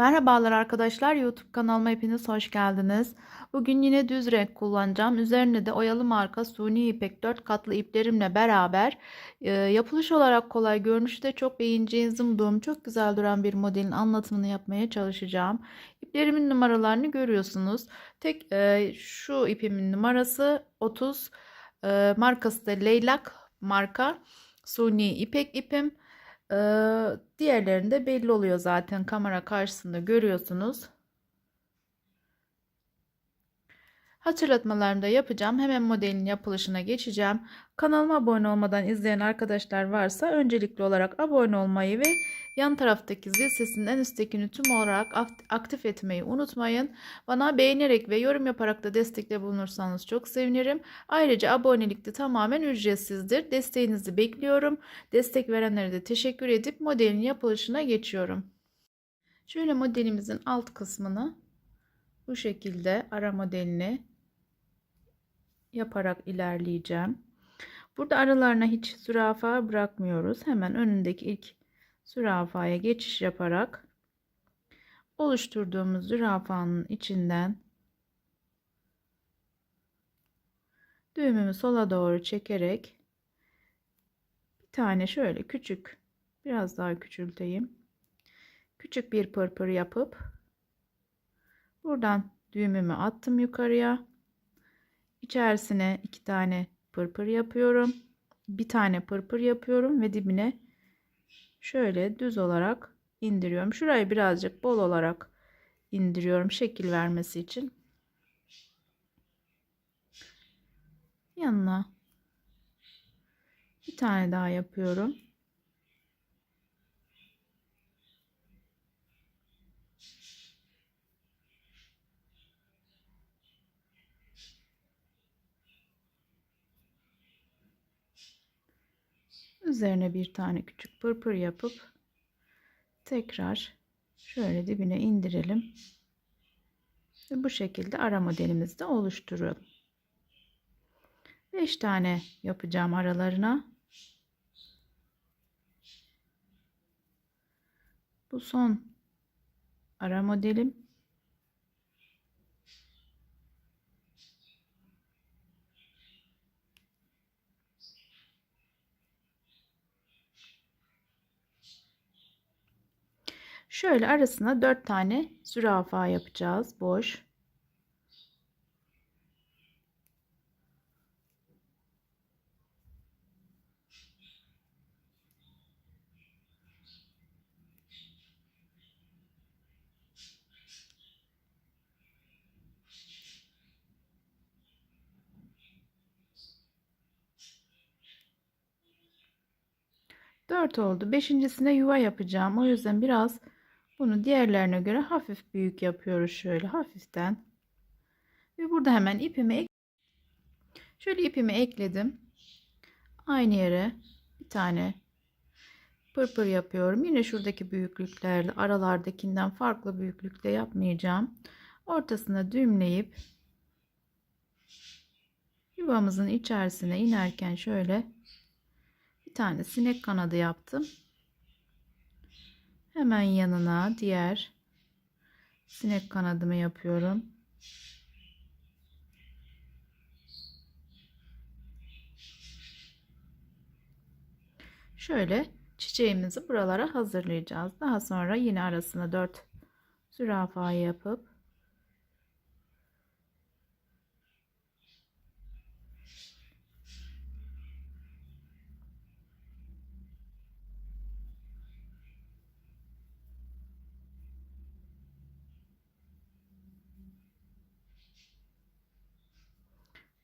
Merhabalar arkadaşlar YouTube kanalıma hepiniz hoş geldiniz. Bugün yine düz renk kullanacağım. Üzerine de oyalı marka suni ipek 4 katlı iplerimle beraber e, yapılış olarak kolay görünüşü de çok beğeneceğinizi umduğum çok güzel duran bir modelin anlatımını yapmaya çalışacağım. İplerimin numaralarını görüyorsunuz. Tek e, şu ipimin numarası 30 e, markası da Leylak marka suni ipek ipim. Ee, diğerlerinde belli oluyor zaten kamera karşısında görüyorsunuz. Hatırlatmalarımı da yapacağım. Hemen modelin yapılışına geçeceğim. Kanalıma abone olmadan izleyen arkadaşlar varsa öncelikli olarak abone olmayı ve yan taraftaki zil sesinin en üsttekini tüm olarak aktif etmeyi unutmayın. Bana beğenerek ve yorum yaparak da destekte bulunursanız çok sevinirim. Ayrıca abonelik de tamamen ücretsizdir. Desteğinizi bekliyorum. Destek verenlere de teşekkür edip modelin yapılışına geçiyorum. Şöyle modelimizin alt kısmını bu şekilde ara modelini yaparak ilerleyeceğim. Burada aralarına hiç zürafa bırakmıyoruz. Hemen önündeki ilk zürafaya geçiş yaparak oluşturduğumuz zürafanın içinden düğümümü sola doğru çekerek bir tane şöyle küçük biraz daha küçülteyim. Küçük bir pırpır yapıp buradan düğümümü attım yukarıya. İçerisine iki tane pırpır yapıyorum. Bir tane pırpır yapıyorum ve dibine şöyle düz olarak indiriyorum. Şurayı birazcık bol olarak indiriyorum şekil vermesi için. Yanına bir tane daha yapıyorum. Üzerine bir tane küçük pırpır yapıp tekrar şöyle dibine indirelim. Ve bu şekilde ara modelimizi de oluşturalım. 5 tane yapacağım aralarına. Bu son ara modelim. Şöyle arasına 4 tane zürafa yapacağız. Boş. Dört oldu. Beşincisine yuva yapacağım. O yüzden biraz bunu diğerlerine göre hafif büyük yapıyoruz şöyle hafiften. Ve burada hemen ipimi şöyle ipimi ekledim. Aynı yere bir tane pırpır yapıyorum. Yine şuradaki büyüklüklerle aralardakinden farklı büyüklükte yapmayacağım. Ortasına düğümleyip yuvamızın içerisine inerken şöyle bir tane sinek kanadı yaptım. Hemen yanına diğer sinek kanadımı yapıyorum. Şöyle çiçeğimizi buralara hazırlayacağız. Daha sonra yine arasına 4 zürafa yapıp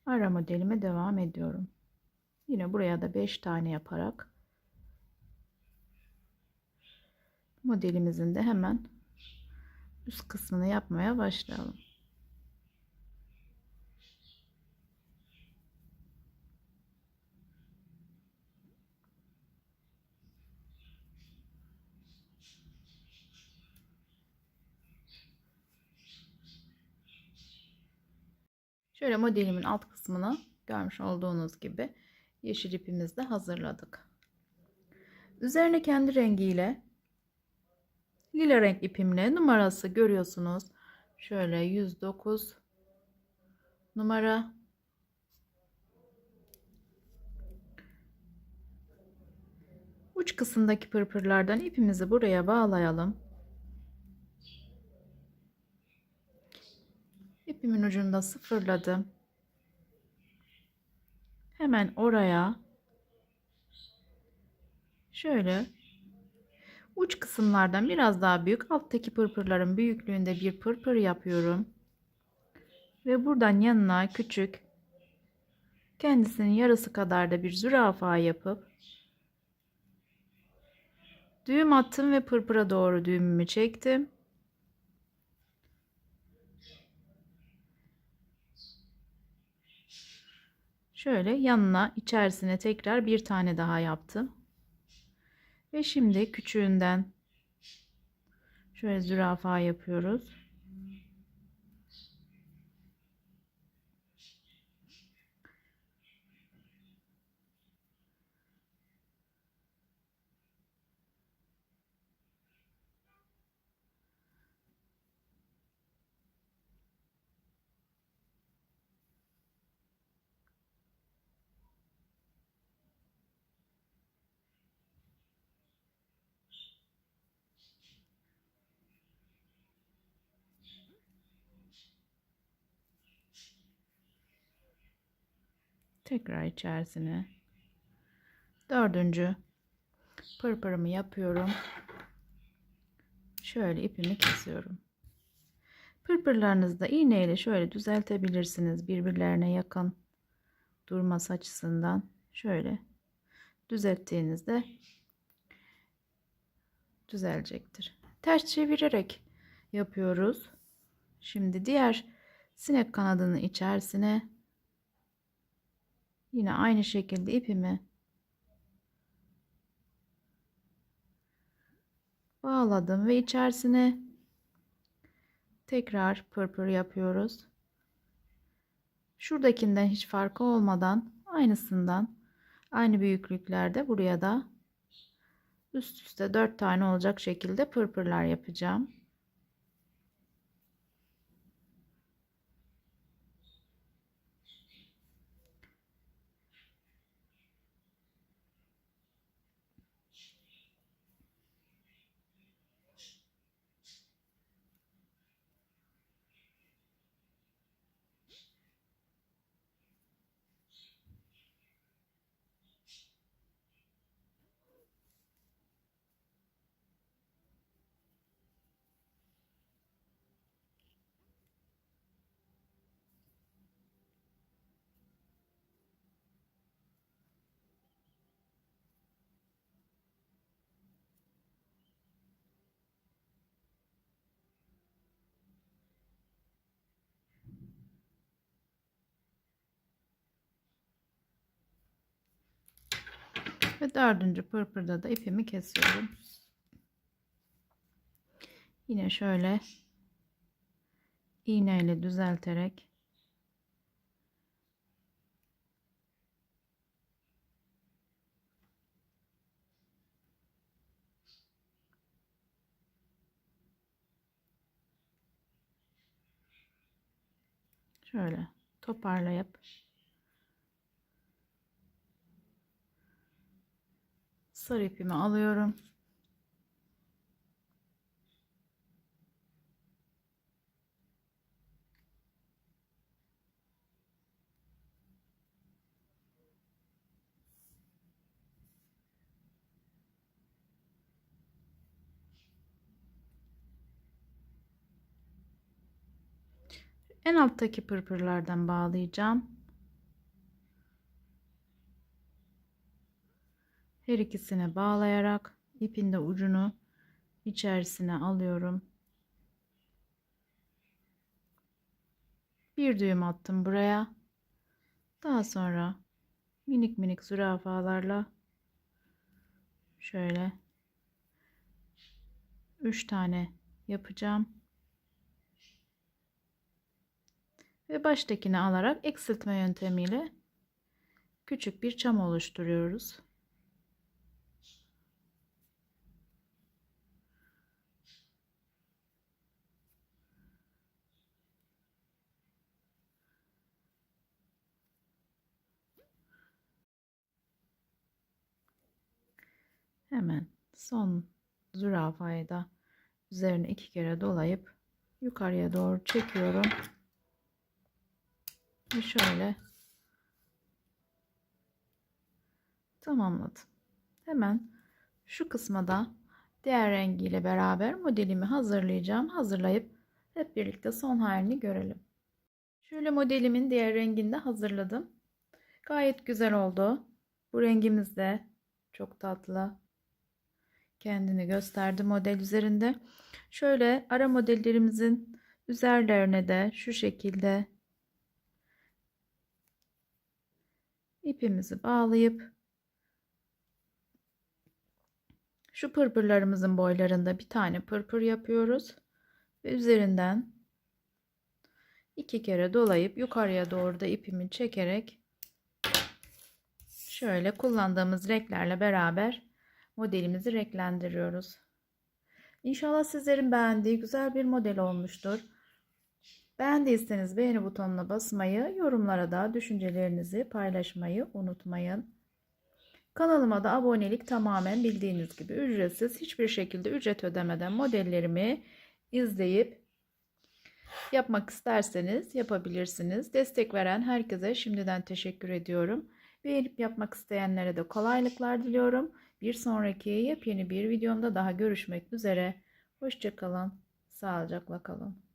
ara modelime devam ediyorum. Yine buraya da 5 tane yaparak modelimizin de hemen üst kısmını yapmaya başlayalım. Şöyle modelimin alt kısmını görmüş olduğunuz gibi yeşil ipimizle hazırladık. Üzerine kendi rengiyle lila renk ipimle numarası görüyorsunuz. Şöyle 109 numara. Uç kısımdaki pırpırlardan ipimizi buraya bağlayalım. İpimin ucunda sıfırladım. Hemen oraya şöyle uç kısımlardan biraz daha büyük alttaki pırpırların büyüklüğünde bir pırpır yapıyorum. Ve buradan yanına küçük kendisinin yarısı kadar da bir zürafa yapıp düğüm attım ve pırpıra doğru düğümümü çektim. Şöyle yanına içerisine tekrar bir tane daha yaptım. Ve şimdi küçüğünden şöyle zürafa yapıyoruz. Tekrar içerisine dördüncü pırpırımı yapıyorum. Şöyle ipimi kesiyorum. Pırpırlarınızı da iğne ile şöyle düzeltebilirsiniz. Birbirlerine yakın durması açısından şöyle düzelttiğinizde düzelecektir. Ters çevirerek yapıyoruz. Şimdi diğer sinek kanadının içerisine Yine aynı şekilde ipimi bağladım ve içerisine tekrar pırpır yapıyoruz. Şuradakinden hiç farkı olmadan aynısından aynı büyüklüklerde buraya da üst üste 4 tane olacak şekilde pırpırlar yapacağım. Ve dördüncü pırpırda da ipimi kesiyorum. Yine şöyle iğneyle düzelterek şöyle toparlayıp sarı ipimi alıyorum. En alttaki pırpırlardan bağlayacağım. Her ikisine bağlayarak ipin de ucunu içerisine alıyorum. Bir düğüm attım buraya. Daha sonra minik minik zürafalarla şöyle 3 tane yapacağım. Ve baştakini alarak eksiltme yöntemiyle küçük bir çam oluşturuyoruz. Hemen son zürafayı da üzerine iki kere dolayıp yukarıya doğru çekiyorum. Ve şöyle tamamladım. Hemen şu kısma da diğer rengiyle beraber modelimi hazırlayacağım. Hazırlayıp hep birlikte son halini görelim. Şöyle modelimin diğer rengini de hazırladım. Gayet güzel oldu. Bu rengimiz de çok tatlı. Kendini gösterdi model üzerinde. Şöyle ara modellerimizin üzerlerine de şu şekilde ipimizi bağlayıp şu pırpırlarımızın boylarında bir tane pırpır yapıyoruz ve üzerinden iki kere dolayıp yukarıya doğru da ipimi çekerek şöyle kullandığımız renklerle beraber modelimizi renklendiriyoruz. İnşallah sizlerin beğendiği güzel bir model olmuştur. Beğendiyseniz beğeni butonuna basmayı, yorumlara da düşüncelerinizi paylaşmayı unutmayın. Kanalıma da abonelik tamamen bildiğiniz gibi ücretsiz, hiçbir şekilde ücret ödemeden modellerimi izleyip yapmak isterseniz yapabilirsiniz. Destek veren herkese şimdiden teşekkür ediyorum. Beğenip yapmak isteyenlere de kolaylıklar diliyorum. Bir sonraki yepyeni bir videomda daha görüşmek üzere. Hoşçakalın, sağlıcakla kalın.